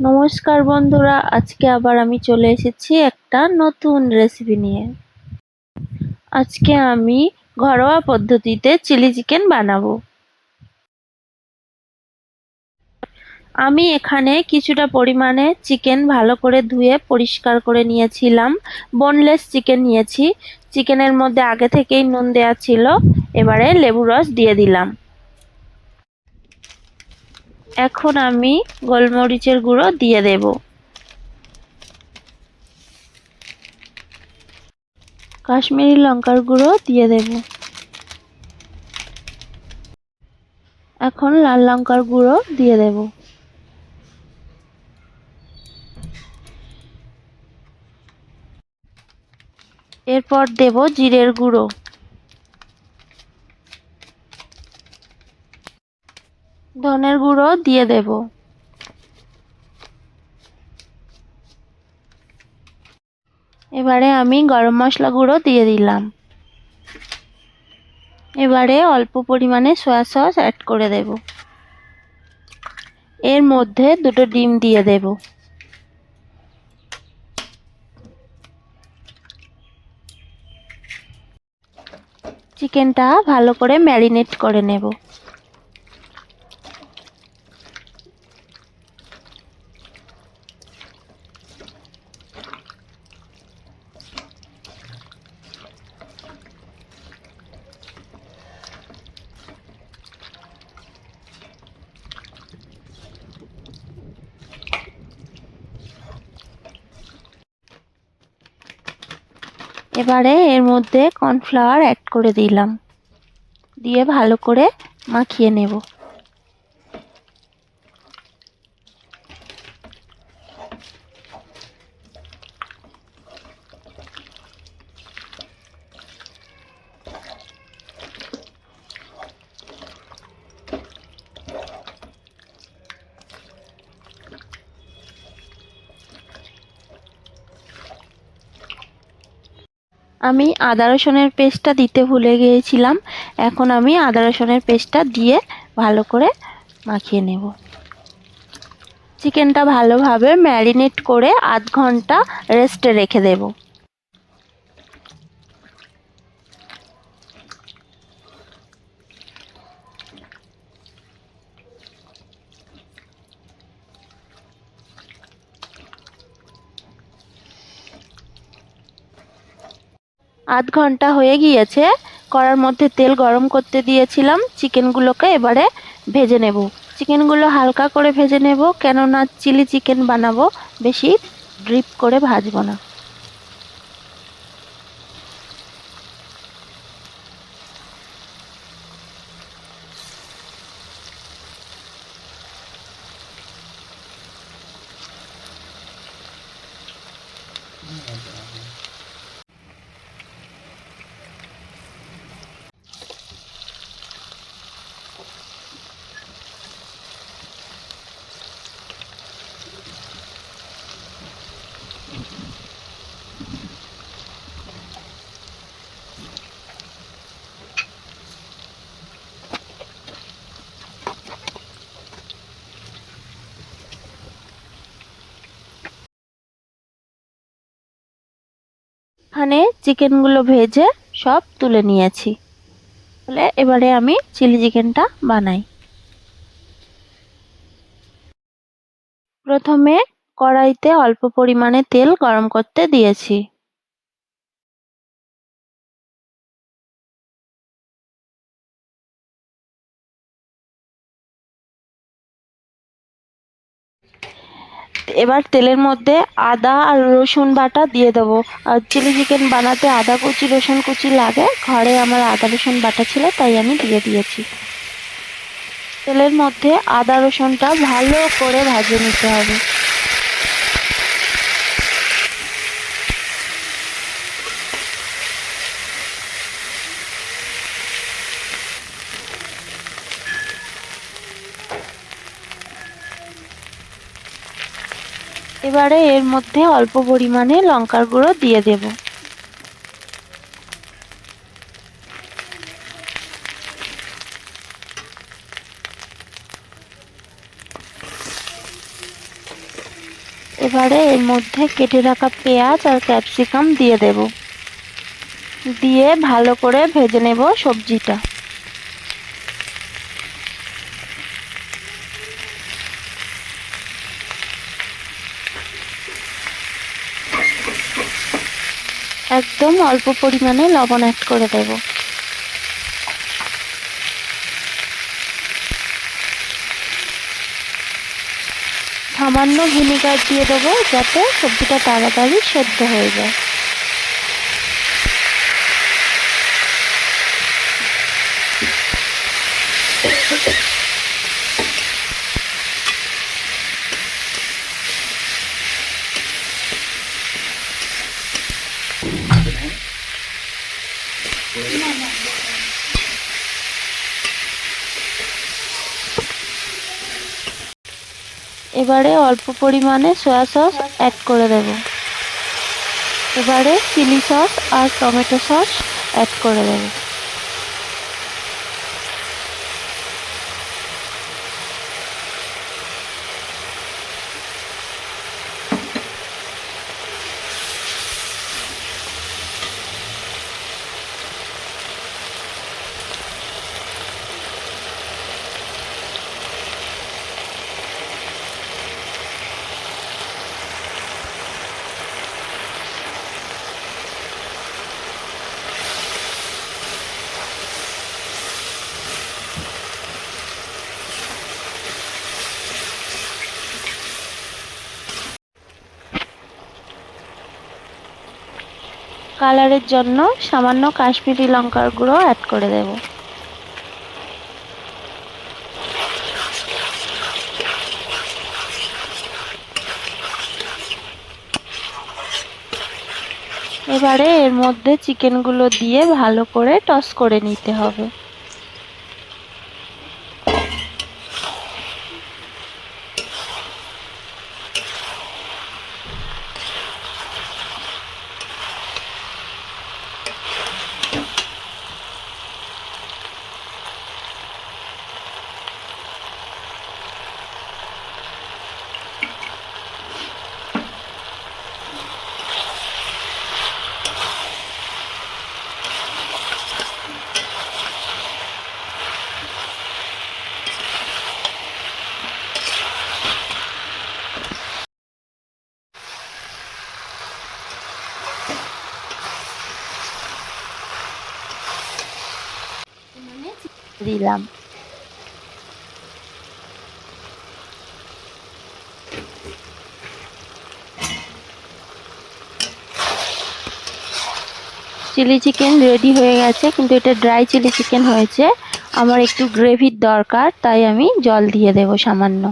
নমস্কার বন্ধুরা, আজকে আবার আমি চলে এসেছি একটা নতুন রেসিপি নিয়ে। আজকে আমি ঘরোয়া পদ্ধতিতে চিলি চিকেন বানাবো। আমি এখানে কিছুটা পরিমাণে চিকেন ভালো করে ধুয়ে পরিষ্কার করে নিয়েছিলাম। বোনলেস চিকেন নিয়েছি। চিকেনের মধ্যে আগে থেকেই নুন দেওয়া ছিল। এবারে লেবু রস দিয়ে দিলাম। এখন আমি গোলমরিচের গুঁড়ো দিয়ে দেব। কাশ্মীরি লঙ্কার গুঁড়ো দিয়ে দেব। এখন লাল লঙ্কার গুঁড়ো দিয়ে দেব। এরপর দেব জিরের গুঁড়ো। ধনের গুঁড়ো দিয়ে দেব। এবারে আমি গরম মশলা গুঁড়ো দিয়ে দিলাম। এবারে অল্প পরিমাণে সয়া সস অ্যাড করে দেব। এর মধ্যে দুটো ডিম দিয়ে দেব। চিকেনটা ভালো করে ম্যারিনেট করে নেব। এবারে এর মধ্যে কর্নফ্লাওয়ার অ্যাড করে দিলাম। দিয়ে ভালো করে মাখিয়ে নেব। আমি আদা রসুনের পেস্টটা দিতে ভুলে গিয়েছিলাম। এখন আমি আদা রসুনের পেস্টটা দিয়ে ভালো করে মাখিয়ে নেব। চিকেনটা ভালোভাবে ম্যারিনেট করে আধ ঘণ্টা রেস্টে রেখে দেব। আধ ঘণ্টা হয়ে গিয়েছে। কড়ার মধ্যে তেল গরম করতে দিয়েছিলাম। চিকেনগুলোকে এবারে ভেজে নেব। চিকেনগুলো হালকা করে ভেজে নেব, কেননা চিলি চিকেন বানাবো, বেশি ড্রিপ করে ভাজবো না। এখানে চিকেনগুলো ভেজে সব তুলে নিয়েছি। তাহলে এবারে আমি চিলি চিকেনটা বানাই। প্রথমে কড়াইতে অল্প পরিমাণে তেল গরম করতে দিয়েছি। এবার তেলের মধ্যে আদা আর রসুন বাটা দিয়ে দেবো। আর চিলি চিকেন বানাতে আদা কুচি, রসুন কুচি লাগে। ঘরে আমার আদা রসুন বাটা ছিল, তাই আমি দিয়ে দিয়েছি। তেলের মধ্যে আদা রসুনটা ভালো করে ভাজে নিতে হবে। এবারে এর মধ্যে অল্প পরিমাণে লঙ্কার গুঁড়ো দিয়ে দেব। এবারে এর মধ্যে কেটে রাখা পেঁয়াজ আর ক্যাপসিকাম দিয়ে দেব। দিয়ে ভালো করে ভেজে নেব সবজিটা। একদম অল্প পরিমাণে লবণ অ্যাড করে দেব। সামান্য ভিনিগার দিয়ে দেবো যাতে সবজিটা তাড়াতাড়ি সেদ্ধ হয়ে যায়। এবারে অল্প পরিমাণে সয়া সস অ্যাড করে দেব। এবারে চিলি সস আর টমেটো সস অ্যাড করে দেব। কালারের জন্য সামান্য কাশ্মীরি লঙ্কার গুঁড়ো অ্যাড করে দেব। এবারে এর মধ্যে চিকেনগুলো দিয়ে ভালো করে টস করে নিতে হবে। দিলাম। চিলি চিকেন রেডি হয়ে গেছে, কিন্তু এটা ড্রাই চিলি চিকেন হয়েছে। আমার একটু গ্রেভির দরকার, তাই আমি জল দিয়ে দেব সামান্য।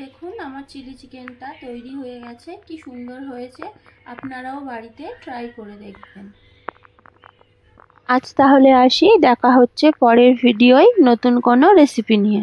দেখুন, আমার চিলি চিকেনটা তৈরি হয়ে গেছে, কি সুন্দর হয়েছে। আপনারাও বাড়িতে ট্রাই করে দেখবেন। আজ তাহলে আসি, দেখা হচ্ছে পরের ভিডিওয় নতুন কোনো রেসিপি নিয়ে।